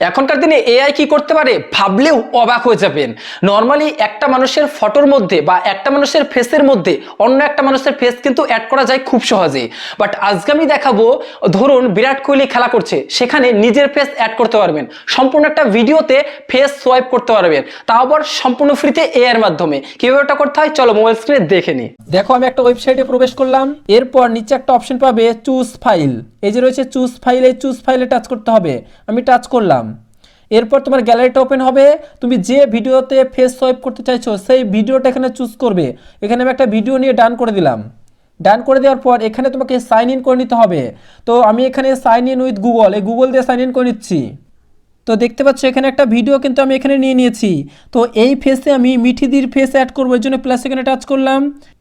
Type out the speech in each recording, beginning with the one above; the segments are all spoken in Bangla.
এখনকার দিনে এআই কি করতে পারে ভাবলেও অবাক হয়ে যাবেন। নর্মালি একটা মানুষের ফটোর মধ্যে বা একটা মানুষের ফেসের মধ্যে অন্য একটা মানুষের ফেস কিন্তু অ্যাড করা যায় খুব সহজে। বাট আজকে আমি দেখাবো, ধরুন বিরাট কোহলি খেলা করছে, সেখানে নিজের ফেস অ্যাড করতে পারবেন। সম্পূর্ণ একটা ভিডিওতে ফেস সোয়াইপ করতে পারবেন। তাও আবার সম্পূর্ণ ফ্রিতে এআই এর মাধ্যমে। কীভাবে ওটা করতে হয়? চলো মোবাইল স্ক্রিনে দেখে নি দেখো, আমি একটা ওয়েবসাইটে প্রবেশ করলাম। এরপর নিচে একটা অপশন পাবে চুজ ফাইল এই যে রয়েছে চুজ ফাইল চুজ ফাইলে টাচ করতে হবে। আমি টাচ করলাম। এরপর তোমার গ্যালারিটা ওপেন হবে। তুমি যে ভিডিওতে ফেস সোয়াইপ করতে চাইছো, সেই ভিডিওটা এখানে চুজ করবে। এখানে আমি একটা ভিডিও নিয়ে ডান করে দিলাম। ডান করে দেওয়ার পর এখানে তোমাকে সাইন ইন করে নিতে হবে। তো আমি এখানে সাইন ইন উইথ গুগল এই গুগল দিয়ে সাইন ইন করে নিচ্ছি। তো দেখতে পাচ্ছ, এখানে একটা ভিডিও কিন্তু আমি এখানে নিয়ে নিয়েছি। তো এই ফেসে আমি মিঠিদির ফেস অ্যাড করব, এর জন্য প্লাস এখানে টাচ করলাম।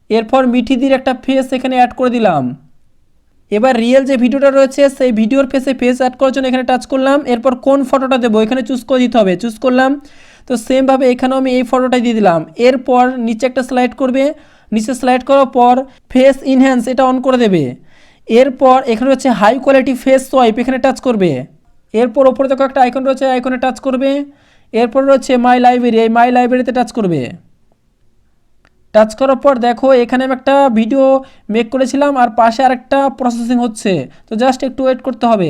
এরপর মিঠিদির একটা ফেস এখানে অ্যাড করে দিলাম। এবার রিয়েল যে ভিডিওটা রয়েছে, সেই ভিডিওর ফেসে ফেস অ্যাড করার জন্য এখানে টাচ করলাম। এরপর কোন ফটোটা দেবো? এখানে চুজ করে দিতে হবে। চুজ করলাম। তো সেমভাবে এখানেও আমি এই ফটোটাই দিয়ে দিলাম। এরপর নিচে একটা স্লাইড করবে। নিচে স্লাইড করার পর ফেস ইনহ্যান্স এটা অন করে দেবে। এরপর এখানে হচ্ছে হাই কোয়ালিটি ফেস সোয়াইপ এখানে টাচ করবে। এরপর ওপরে দেখো একটা আইকন রয়েছে আইকনে টাচ করবে। এরপর রয়েছে মাই লাইব্রেরি এই মাই লাইব্রেরিতে টাচ করবে। টাচ করার পর দেখো, এখানে আমি একটা ভিডিও মেক করেছিলাম আর পাশে আরেকটা প্রসেসিং হচ্ছে। তো জাস্ট একটু ওয়েট করতে হবে।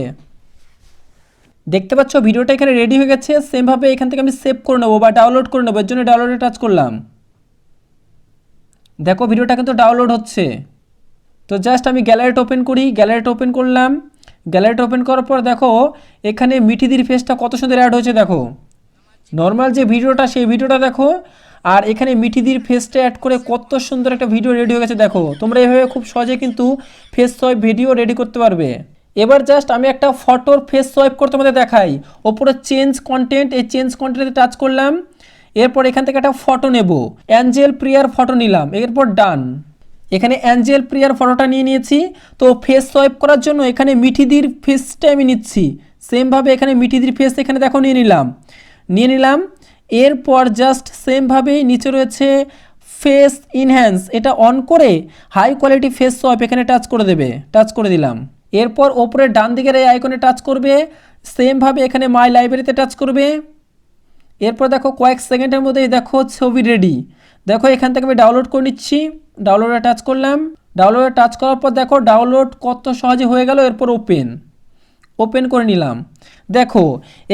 দেখতে পাচ্ছ ভিডিওটা এখানে রেডি হয়ে গেছে। সেমভাবে এখান থেকে আমি সেভ করে নেব বা ডাউনলোড করে নেব। এর জন্য ডাউনলোডে টাচ করলাম। দেখো ভিডিওটা কিন্তু ডাউনলোড হচ্ছে। তো জাস্ট আমি গ্যালারিটা ওপেন করি। গ্যালারিটা ওপেন করলাম। গ্যালারিটা ওপেন করার পর দেখো, এখানে মিঠিদির ফেসটা কত সুন্দর অ্যাড হয়েছে দেখো। নর্মাল যে ভিডিওটা, সেই ভিডিওটা দেখো। আর এখানে মিঠিদির ফেসটা অ্যাড করে কত সুন্দর একটা ভিডিও রেডি হয়ে গেছে, দেখো। তোমরা এভাবে খুব সহজে কিন্তু ফেস সোয়াইপ ভিডিও রেডি করতে পারবে। এবার জাস্ট আমি একটা ফটোর ফেস সোয়াইপ করে তোমাদের দেখাই। ওপরে চেঞ্জ কন্টেন্ট এই চেঞ্জ কন্টেন্টে টাচ করলাম। এরপর এখান থেকে একটা ফটো নেব। অ্যাঞ্জেল প্রিয়ার ফটো নিলাম। এরপর ডান এখানে অ্যাঞ্জেল প্রিয়ার ফটোটা নিয়ে নিয়েছি। তো ফেস সোয়াইপ করার জন্য এখানে মিঠিদির ফেসটা আমি নিচ্ছি। সেমভাবে এখানে মিঠিদির ফেস এখানে দেখো নিয়ে নিলাম। নিয়ে নিলাম। এরপর জাস্ট সেমভাবেই নিচে রয়েছে ফেস ইনহ্যান্স এটা অন করে হাই কোয়ালিটি ফেস সোয়াইপ এখানে টাচ করে দেবে। টাচ করে দিলাম। এরপর ওপরে ডান দিকের এই আইকনে টাচ করবে। সেমভাবে এখানে মাই লাইব্রেরিতে টাচ করবে। এরপর দেখো কয়েক সেকেন্ডের মধ্যেই দেখো ছবি রেডি দেখো এখান থেকে আমি ডাউনলোড করে নিচ্ছি। ডাউনলোডে টাচ করলাম। ডাউনলোডে টাচ করার পর দেখো ডাউনলোড কত সহজে হয়ে গেল। এরপর ওপেন ওপেন করে নিলাম। দেখো,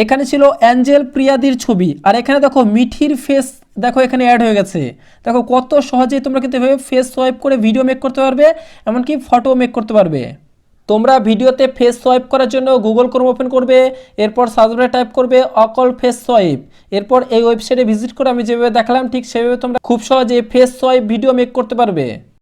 এখানে ছিল অ্যাঞ্জেল প্রিয়াদির ছবি, আর এখানে দেখো মিঠির ফেস দেখো এখানে অ্যাড হয়ে গেছে। দেখো কত সহজেই তোমরা কিন্তু ফেস সোয়াইপ করে ভিডিও মেক করতে পারবে, এমনকি ফটো মেক করতে পারবে। তোমরা ভিডিওতে ফেস সোয়াইপ করার জন্য গুগল ক্রোম ওপেন করবে, এরপর সার্চবারে টাইপ করবে, অকল ফেস সোয়াইপ এরপর এই ওয়েবসাইটে ভিজিট করে আমি যেভাবে দেখালাম, ঠিক সেভাবে তোমরা খুব সহজে ফেস সোয়াইপ ভিডিও মেক করতে পারবে।